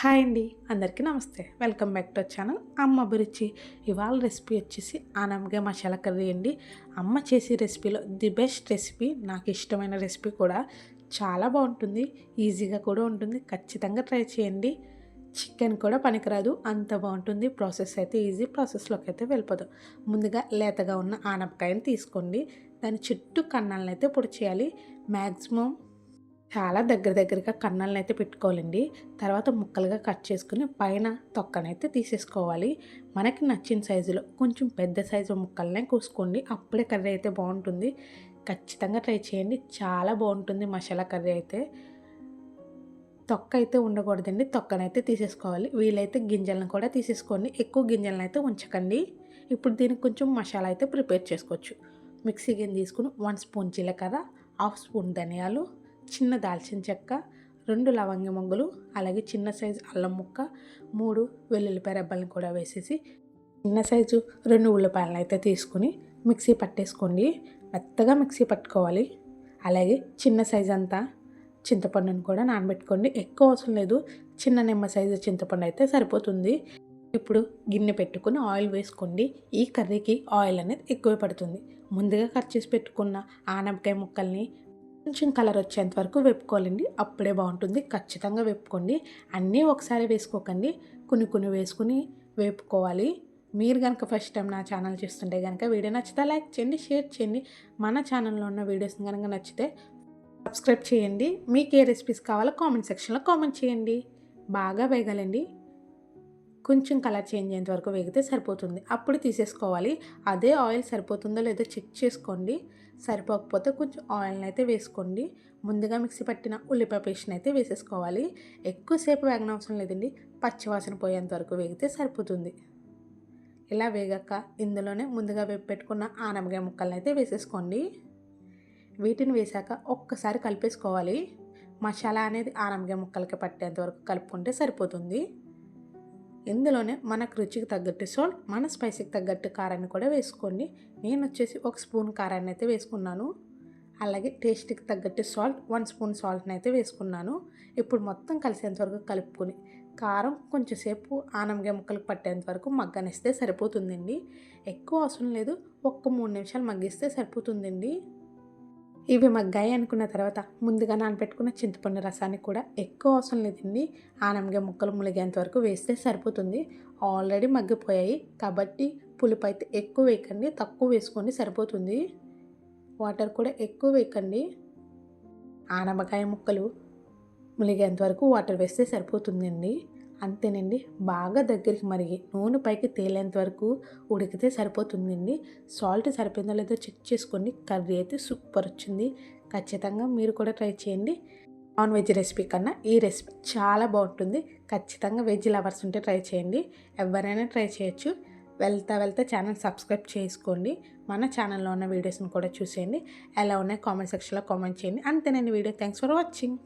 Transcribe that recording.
Hi అండి అందరికీ నమస్తే. Welcome back to channel. Amma Abhiruchi. ఇవాళ రెసిపీ వచ్చేసి ఆనమగా మసాలా కర్రీ అండి. అమ్మ చేసే రెసిపీలో ది బెస్ట్ రెసిపీ నాకు ఇష్టమైన రెసిపీ కూడా చాలా బాగుంటుంది. ఈజీగా కూడా ఉంటుంది. ఖచ్చితంగా ట్రై చేయండి. చికెన్ కూడా పనికిరాదు. అంత బాగుంటుంది. ప్రాసెస్ అయితే ఈజీ. ప్రాసెస్లోకి అయితే వెళ్ళిపోదు. ముందుగా లేతగా ఉన్న ఆనపకాయని తీసుకోండి. దాని చుట్టూ కన్నాలను అయితే పొడి చేయాలి. మ్యాక్సిమం చాలా దగ్గర దగ్గరగా కన్నాలను అయితే పెట్టుకోవాలండి. తర్వాత ముక్కలుగా కట్ చేసుకుని పైన తొక్కనైతే తీసేసుకోవాలి. మనకి నచ్చిన సైజులో కొంచెం పెద్ద సైజు ముక్కలనే కోసుకోండి. అప్పుడే కర్రీ అయితే బాగుంటుంది. ఖచ్చితంగా ట్రై చేయండి. చాలా బాగుంటుంది మసాలా కర్రీ అయితే. తొక్క అయితే ఉండకూడదండి. తొక్కనైతే తీసేసుకోవాలి. వీలైతే గింజలను కూడా తీసేసుకోండి. ఎక్కువ గింజలను అయితే ఉంచకండి. ఇప్పుడు దీనికి కొంచెం మసాలా అయితే ప్రిపేర్ చేసుకోవచ్చు. మిక్సీ గిన్నె తీసుకుని వన్ స్పూన్ జీలకర్ర హాఫ్ స్పూన్ ధనియాలు చిన్న దాల్చిన చెక్క రెండు లవంగి మొగ్గలు అలాగే చిన్న సైజు అల్లం ముక్క మూడు వెల్లుల్లిపాయ రెబ్బలను కూడా వేసేసి చిన్న సైజు రెండు ఉల్లిపాయలను అయితే తీసుకుని మిక్సీ పట్టేసుకోండి. మెత్తగా మిక్సీ పట్టుకోవాలి. అలాగే చిన్న సైజు అంతా చింతపండును కూడా నానబెట్టుకోండి. ఎక్కువ అవసరం లేదు. చిన్న నిమ్మ సైజు చింతపండు అయితే సరిపోతుంది. ఇప్పుడు గిన్నె పెట్టుకుని ఆయిల్ వేసుకోండి. ఈ కర్రీకి ఆయిల్ అనేది ఎక్కువ పడుతుంది. ముందుగా కట్ చేసి పెట్టుకున్న ఆనపకాయ ముక్కల్ని కొంచెం కలర్ వచ్చేంత వరకు వేపుకోవాలండి. అప్పుడే బాగుంటుంది. ఖచ్చితంగా వేపుకోండి. అన్నీ ఒకసారి వేసుకోకండి. కొన్ని కొన్ని వేసుకుని వేపుకోవాలి. మీరు కనుక ఫస్ట్ టైం నా ఛానల్ చూస్తుంటే కనుక వీడియో నచ్చితే లైక్ చేయండి షేర్ చేయండి. మన ఛానల్లో ఉన్న వీడియోస్ కనుక నచ్చితే సబ్స్క్రైబ్ చేయండి. మీకు ఏ రెసిపీస్ కావాలో కామెంట్ సెక్షన్లో కామెంట్ చేయండి. బాగా వేగాలండి. కొంచెం కలర్ చేంజ్ అయ్యేంత వరకు వేగితే సరిపోతుంది. అప్పుడు తీసేసుకోవాలి. అదే ఆయిల్ సరిపోతుందో లేదో చెక్ చేసుకోండి. సరిపోకపోతే కొంచెం ఆయిల్ని అయితే వేసుకోండి. ముందుగా మిక్సీ పట్టిన ఉల్లిపాయ పేస్ట్ని అయితే వేసేసుకోవాలి. ఎక్కువసేపు వేగన అవసరం లేదండి. పచ్చివాసన పోయేంత వరకు వేగితే సరిపోతుంది. ఇలా వేగాక ఇందులోనే ముందుగా వేపు పెట్టుకున్న ఆనమగాయ ముక్కలను అయితే వేసేసుకోండి. వీటిని వేసాక ఒక్కసారి కలిపేసుకోవాలి. మసాలా అనేది ఆనమగాయ ముక్కలకి పట్టేంత వరకు కలుపుకుంటే సరిపోతుంది. ఇందులోనే మనకు రుచికి తగ్గట్టు సాల్ట్ మన స్పైసీకి తగ్గట్టు కారాన్ని కూడా వేసుకోండి. నేను వచ్చేసి ఒక స్పూన్ కారాన్ని అయితే వేసుకున్నాను. అలాగే టేస్ట్కి తగ్గట్టు సాల్ట్ వన్ స్పూన్ సాల్ట్ని అయితే వేసుకున్నాను. ఇప్పుడు మొత్తం కలిసేంత వరకు కలుపుకొని కారం కొంచెంసేపు ఆనంగా ముక్కలకు పట్టేంత వరకు మగ్గనిస్తే సరిపోతుందండి. ఎక్కువ అవసరం లేదు ఒక్క మూడు నిమిషాలు మగ్గిస్తే సరిపోతుందండి. ఇవి మగ్గాయి అనుకున్న తర్వాత ముందుగా నానబెట్టుకున్న చింతపండు రసాన్ని కూడా ఎక్కువ అవసరం లేదండి. ఆనంగా ముక్కలు ములిగేంత వరకు వేస్తే సరిపోతుంది. ఆల్రెడీ మగ్గిపోయాయి. కాబట్టి పులుపు అయితే ఎక్కువ వేయకండి. తక్కువ వేసుకొని సరిపోతుంది. వాటర్ కూడా ఎక్కువ వేయకండి. ఆనమకాయ ముక్కలు ములిగేంత వరకు వాటర్ వేస్తే సరిపోతుందండి. అంతేనండి. బాగా దగ్గరికి మరిగి నూనె పైకి తేలేంత వరకు ఉడికితే సరిపోతుందండి. సాల్ట్ సరిపోయిందో లేదో చెక్ చేసుకోండి కర్రీ అయితే సూపర్ వచ్చింది. ఖచ్చితంగా మీరు కూడా ట్రై చేయండి. నాన్ వెజ్ రెసిపీ కన్నా ఈ రెసిపీ చాలా బాగుంటుంది. ఖచ్చితంగా వెజ్ లవర్స్ ఉంటే ట్రై చేయండి. ఎవరైనా ట్రై చేయొచ్చు. వెళ్తా వెళ్తా ఛానల్ సబ్స్క్రైబ్ చేసుకోండి. మన ఛానల్లో ఉన్న వీడియోస్ని కూడా చూసేయండి. ఎలా ఉన్నాయి కామెంట్ సెక్షన్లో కామెంట్ చేయండి. అంతేనండి వీడియో. Thanks for watching.